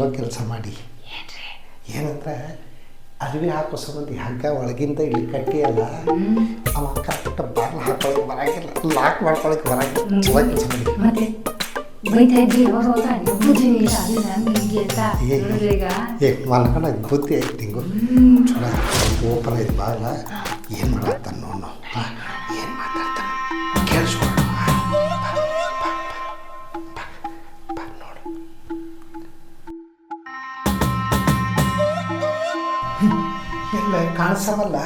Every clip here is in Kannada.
ಚಲೋ ಕೆಲಸ ಮಾಡಿ. ಏನಂದ್ರೆ ಅರಿವಿ ಹಾಕೋ ಸಂಬಂಧಿ ಹಗ್ಗ ಒಳಗಿಂದ ಇಲ್ಲಿ ಕಟ್ಟಿಯಲ್ಲ ಅವ ಕರೆಕ್ಟ್ ಬಾರ್ಲ್ ಹಾಕೊಳಕ್ಕೆ ಬರಂಗಿಲ್ಲ ಲಾಕ್ ಮಾಡ್ಕೊಳಕ್ಕೆ ಬರಂಗಿಲ್ಲ ಚಲೋ ಕೆಲಸ ಮಾಡಿ. ಬುದ್ಧಿ ಐತಿ ಹಿಂಗು ಚಲೋ ಓಪನ್ ಐತಿ ಬಾಗ್ಲ. ಏನು ಮಾಡತ್ತಾನ ನೋಡು ಏನು ಮಾತಾಡ್ತಾನ ಎಲ್ಲ ಕಾಣಿಸವಲ್ಲ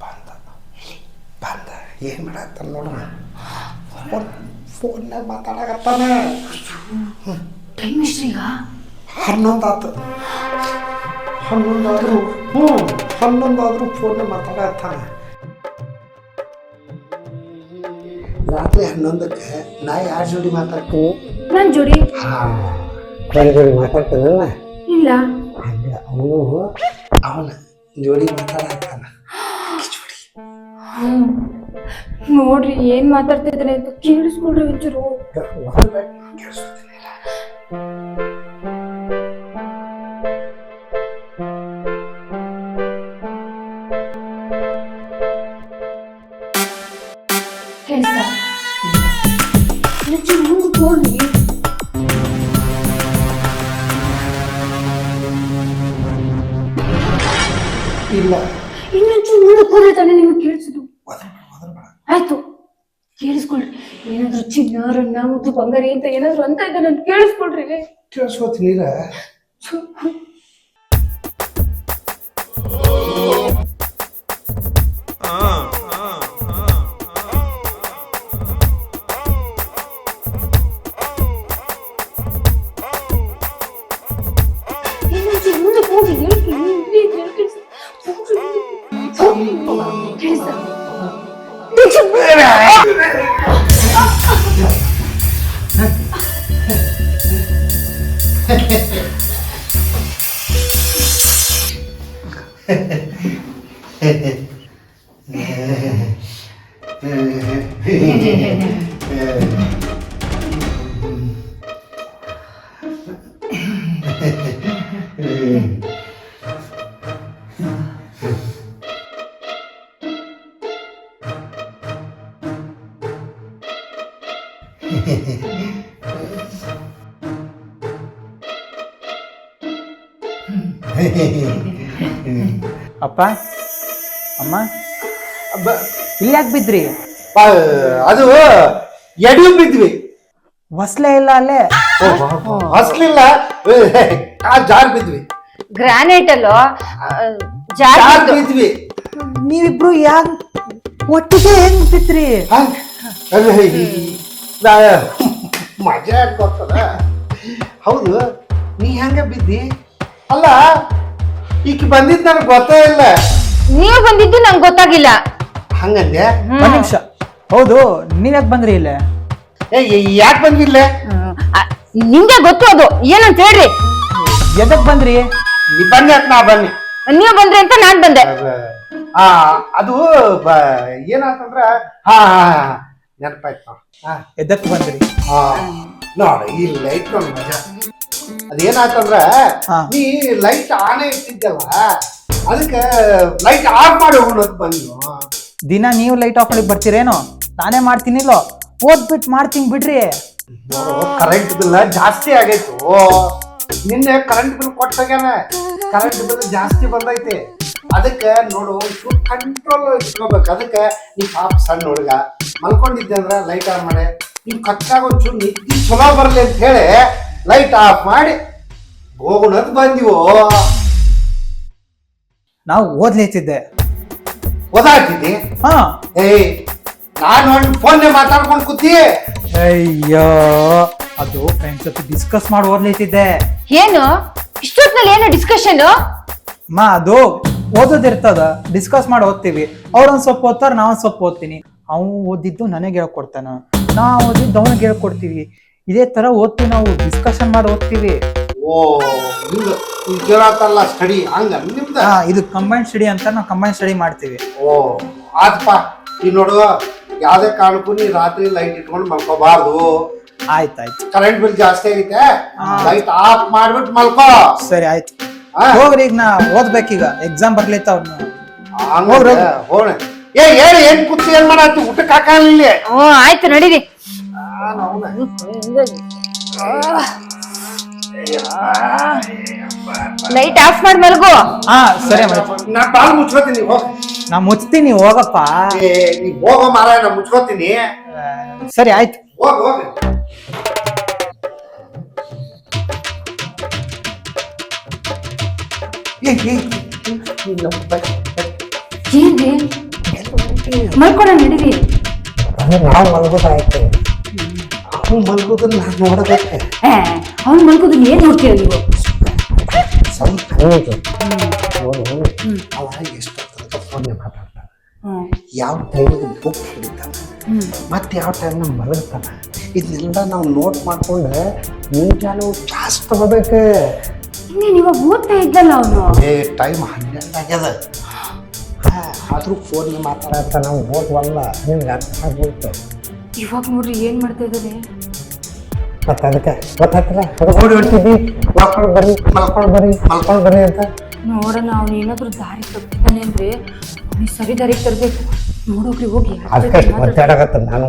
ಬಂದ ಬಂದ ಏನು ಮಾಡತ್ತಾನ ನೋಡೋಣ ಫೋನ್ ಫೋನ್ನಾಗ ಮಾತಾಡಕತ್ತಾನ. ಟೈಮ್ ಎಷ್ಟು ಈಗ? ಹನ್ನೊಂದು ಆತು ಹನ್ನೊಂದಾದರೂ ಹ್ಞೂ ಹನ್ನೊಂದಾದರೂ ಫೋನ್ ಮಾತಾಡತ್ತಾನ ರಾತ್ರಿ ಹನ್ನೊಂದಕ್ಕೆ ನಾ ಯಾರ ಜೋಡಿ ಮಾತಾಡ್ತೀನಿ ನನ್ ಜೋಡಿ? ಹಾಂ. ಜೋಡಿ ಮಾತಾಡ್ತಾನಲ್ಲ ಇಲ್ಲ. ಹಂಗೆ ಅವನು ಅವನ ಜೋಡಿ ಮಾತಾಡತ್ತಾನ ಹ್ಮ್. ನೋಡ್ರಿ ಏನ್ ಮಾತಾಡ್ತಿದ್ರೆ ಅಂತ ಕೇಳಿಸ್ಕೊಳ್ರಿ ಒಂಚೂರು. ಕೇಳಿಸ್ತಾ ಹೋಗ್ರಿ ಇಲ್ಲ ಇನ್ನೊಂಚೂರು ಮುಂದಕ್ಕೆ ಹೋದ್ರೆ ತಾನೇ ನಿಮ್ಗೆ ಒದರ್ಬೇಡ ಆಯ್ತು ಕೇಳಿಸ್ಕೊಳ್ರಿ. ಏನಾದ್ರೂ ಚಿನ್ನ ರನ್ನ ಮುದ್ದು ಬಂಗಾರಿ ಅಂತ ಏನಾದ್ರು ಅಂತ ಇದ್ದ ನಾನು ಕೇಳಿಸ್ಕೊಳ್ರಿ. ಕೇಳಿಸ್ಕೋತೀನಿಲ್ಲ ไม่ไหน ಅಪ್ಪ ಅಮ್ಮ ಇಲ್ಲಿ ಯಾಕೆ ಬಿದ್ರಿ? ಅದು ಎಡಿ ಬಿದ್ವಿ. ಹೊಸ್ಲೇ ಇಲ್ಲ ಅಲ್ಲೇ? ಹೊಸ್ಲಿಲ್ಲ ಆ ಜಾರ್ ಬಿದ್ವಿ. ಗ್ರಾನೈಟ್ ಅಲ್ಲೋ? ಜಾರ್ ಬಿದ್ವಿ. ನೀವಿಬ್ರು ಯಾಕೆ ಒಟ್ಟಿಗೆ ಹೆಂಗ್ ಬಿದ್ರಿ? ಹಂಗ್ ಅಲ್ಲ, ಈ- ನಾ- ಮಜಾ ಗೊತ್ತದ ಹೌದು ನೀ ಹೆಂಗ ಬಿದ್ದಿ? ಅಲ್ಲ ಈಗ ಬಂದಿದ್ ನನಗೆ ಗೊತ್ತೇ ಇಲ್ಲ. ನೀವು ಬಂದಿದ್ದು ನಂಗೆ ಗೊತ್ತಾಗಿಲ್ಲ. ಹಂಗಂದೆ? ಒಂದ್ ನಿಮಿಷ. ಹೌದು ನೀವ್ ಯಾಕೆ ಬಂದ್ರಿ ಇಲ್ಲೇ? ಏ ಯಾಕೆ ಬಂದಿಲ್ಲ ನಿಂಗೆ ಗೊತ್ತು ಅದು. ಏನಂತ ಹೇಳ್ರಿ. ಎದಕ್ ಬಂದ್ರಿ? ನೀ ಬನ್ನಿ ಅಂತ ನಾ ಬನ್ನಿ. ನೀವು ಬಂದ್ರಿ ಅಂತ ನಾನ್ ಬಂದೆ. ಆ ಅದು ಬ ಏನಾತಂದ್ರ ಹಾ ಹಾ ನೆನಪಾಯ್ತು ಹಾ. ಎದಕ್ ಬಂದ್ರಿ? ಹಾ. ನೋಡ ಇಲ್ಲ ಲೈಟ್ ನೋಡಿ ಮಜಾ. ಅದೇನಾತಂದ್ರ. ನೀ ಲೈಟ್ ಆನ್ ಇಟ್ಟಿದ್ದಲ್ಲ ಅದಕ್ಕೆ ಲೈಟ್ ಆಫ್ ಮಾಡಿ ಅಂತ ಬಂದು ದಿನ ನೀವು ಲೈಟ್ ಆಫ್ ಮಾಡಿ ಬರ್ತೀರೇನು? ನಾನೇ ಮಾಡ್ತೀನಿಲ್ಲೋ? ಓದ್ಬಿಟ್ಟು ಮಾಡ್ತೀನಿ ಬಿಡ್ರಿ. ಕರೆಂಟ್ ಬಿಲ್ ಜಾಸ್ತಿ ಆಗೈತು. ನಿನ್ನೆ ಕರೆಂಟ್ ಬಿಲ್ ಕೊಟ್ಟಾಗ್ಯಾನ. ಕರೆಂಟ್ ಬಿಲ್ ಜಾಸ್ತಿ ಬಂದೈತಿ. ಅದಕ್ಕೆ ನೋಡು ಕಂಟ್ರೋಲ್ ಇಟ್ಕೋಬೇಕು. ಅದಕ್ಕೆ ನೀ ಪಾಪ ಸಣ್ಣ ಹುಡುಗ ಮಲ್ಕೊಂಡಿದ್ದೆ ಅಂದ್ರೆ ಲೈಟ್ ಆನ್ ಮಾಡಿ. ನೀವು ಕಚ್ಚಾಗ ಒಂಚೂರು ನಿದ್ದೆ ಚಲೋ ಬರಲಿ ಅಂತ ಹೇಳಿ ಲೈಟ್ ಆಫ್ ಮಾಡಿ ಹೋಗೋಣ ಅಂತ ಬಂದಿವೋ? ನಾವು ಓದ್ಲೇತಿದ್ದೆ. ಓದಾಡ್ತಿದ್ದಿ ಹಾ. ಏಯ್ ನಾನು ಒಂದು ಫೋನ್ ಮಾತಾಡ್ಕೊಂಡು ಕೂತಿ. ಅಯ್ಯೋ ಅದು ಫ್ರೆಂಡ್ಸ್ ಜೊತೆ ಡಿಸ್ಕಸ್ ಮಾಡಿ ಓದ್ಲೇತಿದ್ದೆ. ಏನು? ಇಷ್ಟೊತ್ತಿನಲ್ಲಿ ಏನು ಡಿಸ್ಕಷನ್ ಮಾ ಅದು ಓದೋದಿರ್ತದ ಡಿಸ್ಕಸ್ ಮಾಡಿ ಓದ್ತೀವಿ. ಅವ್ರೊಂದ್ ಸ್ವಲ್ಪ ಓದ್ತಾರ ನಾವೊಂದ್ ಸ್ವಲ್ಪ ಓದ್ತೀನಿ. ಅವ್ನು ಓದಿದ್ದು ನನಗೆ ಹೇಳ್ಕೊಡ್ತಾನ. ನಾ ಓದಿದ್ದು ಅವನಿಗೆ ಹೇಳ್ಕೊಡ್ತೀವಿ. ಇದೇ ತರ ಓದ್ತೀವಿ ನಾವು ಡಿಸ್ಕಷನ್ ಮಾಡಿ ಓದ್ತೀವಿ. ಓ ಹಿಂಗ ಸ್ಟಡಿ ಹಂಗ ನಿಮ್ದ? ಹಾ ಇದು ಕಂಬೈನ್ ಸ್ಟಡಿ ಅಂತ ನಾವು ಕಂಬೈನ್ ಸ್ಟಡಿ ಮಾಡ್ತೀವಿ. ಓ ಆತ್ಪ ಈ ನೋಡು ಯಾವ್ದೇ ಕಾರಣಕ್ಕೂ ನೀ ರಾತ್ರಿ ಲೈಟ್ ಇಟ್ಕೊಂಡು ಮಲ್ಕೋಬಾರ್ದು. ಆಯ್ತಾಯ್ತು. ಕರೆಂಟ್ ಬಿಲ್ ಜಾಸ್ತಿ ಆಗೈತೆ? ಲೈಟ್ ಆಫ್ ಮಾಡ್ಬಿಟ್ಟು ಮಲ್ಕೋ. ಸರಿ ಆಯ್ತು. ಹೋಗ್ರಿ ಈಗ ನಾ ಓದ್ಬೇಕೀಗ. ಎಕ್ಸಾಮ್ ಬರ್ಲಿತ್ತಾವ್ ಹೋಗ್ರಿ ಹೋಣ ಏ ಹೇಳಿ ಏನ್ ಕುತ್ತಿ ಏನ್ ಮಾಡತ್ತಿ? ಊಟಕ್ಕೆ ಹಾಕಲ್ಲ ಇಲ್ಲಿ? ಹ್ಞೂ ಆಯ್ತು ನಡೀರಿ. ಲೈಟ್ ಆಫ್ ಮಾಡಿ ಮಲ್ಗು. ಹಾ ಸರಿ ನಾ ಬಾಲ್ ಮುಚ್ಕೋತೀನಿ ಹೋಗ. ನಾ ಮುಚ್ತೀನಿ ಹೋಗಪ್ಪ. ಏ ನೀ ಹೋಗೋ ಮಾರ ನಾ ಮುಚ್ಕೋತೀನಿ. ಸರಿ ಆಯ್ತು. ಹೋಗ್ ಹೋಗ್. ಏನ್ರಿ ಮಲ್ಕೊಳ ನಡೀರಿ. ನಾವು ಮಲ್ಗೋದಾಯ್ತು. ಅವ್ನು ಮಲ್ಕೋದನ್ನ ನಾನು ನೋಡಬೇಕು ಅವ್ನು ಮಲ್ಕೋದನ್ನ ಏನ್ ನೋಡ್ತೀರ ನೀವು? ಸ್ವಲ್ಪ ಹೌದು ನೋಡು ಅವ ಎಷ್ಟು ಫೋನ್ ಮಾತಾಡ್ತಾನೆ ಹ್ಮ್ ಯಾವ ಟೈಮಿಗೆ ಬುಕ್ ಹಿಡಿತಾನೆ? ಮತ್ತು ಯಾವ ಟೈಮ್ನ ಮಲಗ್ತಾನೆ? ಇದನ್ನೆಲ್ಲ ನಾವು ನೋಟ್ ಮಾಡ್ಕೊಂಡು ಮುಂಜಾನೆ ಕ್ಲಾಸ್ ತಗೋಬೇಕು? ಇವಾಗ ಓದ್ತಾ ಇದ್ದಲ್ಲ ಅವನು. ಏ ಟೈಮ್ ಹನ್ನೆರಡು ಆಗ್ಯದ. ಆದರೂ ಫೋನ್ ಮಾತಾಡತ್ತ ನಾವು ಓದ್ವಲ್ಲ. ನಿಮ್ಗೆ ಅರ್ಥ ಆಗ್ಬಿಡ್ತು ಇವಾಗ ನೋಡ್ರಿ ಏನು ಮಾಡ್ತಾ ಇದ್ದಾರೆ ಮತ್ತೆ ಅದಕ್ಕೆ ಗೊತ್ತಾಗ್ತಲ್ಲ ಓಡಿ ಹೊಡ್ತಿದ್ವಿ ಮಲ್ಕೊಂಡು ಬರ್ರಿ ಮಲ್ಕೊಂಡು ಬರ್ರಿ ಮಲ್ಕೊಂಡು ಬರ್ರಿ ಅಂತ. ನೋಡೋಣ ಅವ್ನು ಏನಾದರೂ ದಾರಿ ತಪ್ಪಿದ್ದಾನೆ ಅಂದ್ರೆ ಅವ್ನಿಗೆ ಸರಿ ದಾರಿಗೆ ತರ್ಬೇಕು. ನೋಡೋಕ್ರಿ ಹೋಗಿ. ಅದಕ್ಕೆ ನಾನು.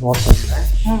ನೋಡ್ತೀನಿ ಹ್ಮ್.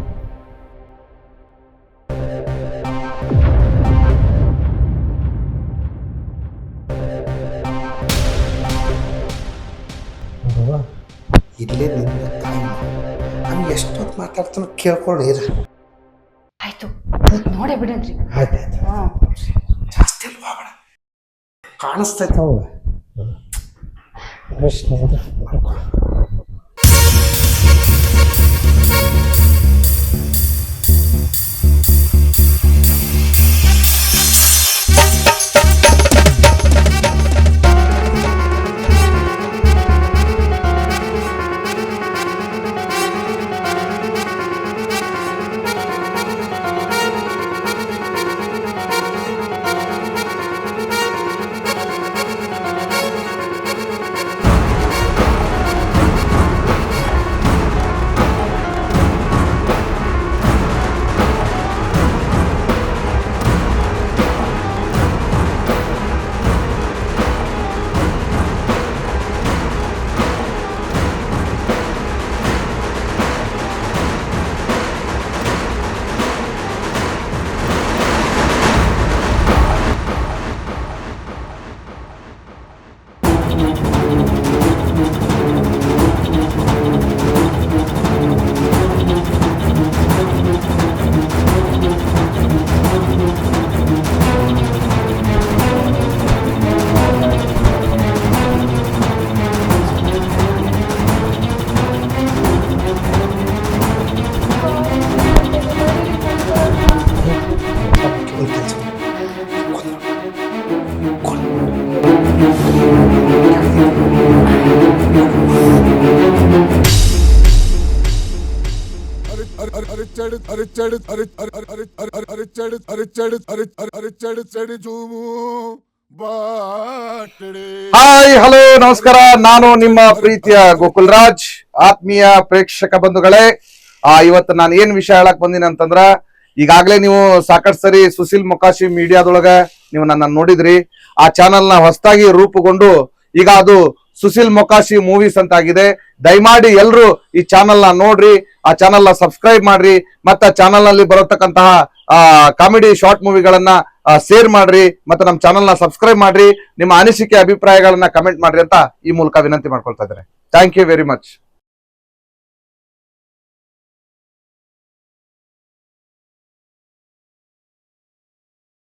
ನಾನು ಎಷ್ಟೊತ್ತು ಮಾತಾಡ್ತಾನೋ ಕೇಳ್ಕೊಂಡು ಇರ. ಆಯ್ತು ನೋಡೇ ಬಿಡನ್ರಿ. ಆಯ್ತು ಆಯ್ತು. ಜಾಸ್ತಿ ಅಲ್ವಾ ಹೋಗ್ಬೇಡ ಕಾಣಿಸ್ತೈತೆ ಅವಾಗ ಪ್ರಶ್ನೆ ಇದು ಮಾಡ್ಕೊ ಹಾಯ್ ಹಲೋ ನಮಸ್ಕಾರ ನಾನು ನಿಮ್ಮ ಪ್ರೀತಿಯ ಗೋಕುಲ್ ರಾಜ್ ಆತ್ಮೀಯ ಪ್ರೇಕ್ಷಕ ಬಂಧುಗಳೇ ಆ ಇವತ್ತು ನಾನು ಏನ್ ವಿಷಯ ಹೇಳಕ್ ಬಂದಿನಿ ಅಂತಂದ್ರ ಈಗಾಗಲೇ ನೀವು ಸಾಕಷ್ಟು ಸರಿ ಸುಶೀಲ್ ಮೊಕಾಶಿ ಮೀಡಿಯಾದೊಳಗ ನೀವು ನನ್ನ ನೋಡಿದ್ರಿ ಆ ಚಾನೆಲ್ನ ಹೊಸದಾಗಿ ರೂಪುಗೊಂಡು ಈಗ ಅದು ಸುಶೀಲ್ ಮೊಕಾಶಿ ಮೂವೀಸ್ ಅಂತ ಆಗಿದೆ ದಯಮಾಡಿ ಎಲ್ರು ಈ ಚಾನೆಲ್ನ ನೋಡ್ರಿ, ಆ ಚಾನೆಲ್ನ ಸಬ್ಸ್ಕ್ರೈಬ್ ಮಾಡ್ರಿ, ಮತ್ತೆ ಚಾನೆಲ್ನಲ್ಲಿ ಬರತಕ್ಕಂತಹ ಕಾಮಿಡಿ ಶಾರ್ಟ್ ಮೂವಿಗಳನ್ನ ಶೇರ್ ಮಾಡ್ರಿ, ಮತ್ತೆ ನಮ್ಮ ಚಾನಲ್ನ ಸಬ್ಸ್ಕ್ರೈಬ್ ಮಾಡ್ರಿ, ನಿಮ್ಮ ಅನಿಸಿಕೆ, ಅಭಿಪ್ರಾಯಗಳನ್ನ ಕಮೆಂಟ್ ಮಾಡ್ರಿ ಅಂತ ಈ ಮೂಲಕ ವಿನಂತಿ ಮಾಡ್ಕೊಳ್ತಾ ಇದ್ದಾರೆ ಥ್ಯಾಂಕ್ ಯು ವೆರಿ ಮಚ್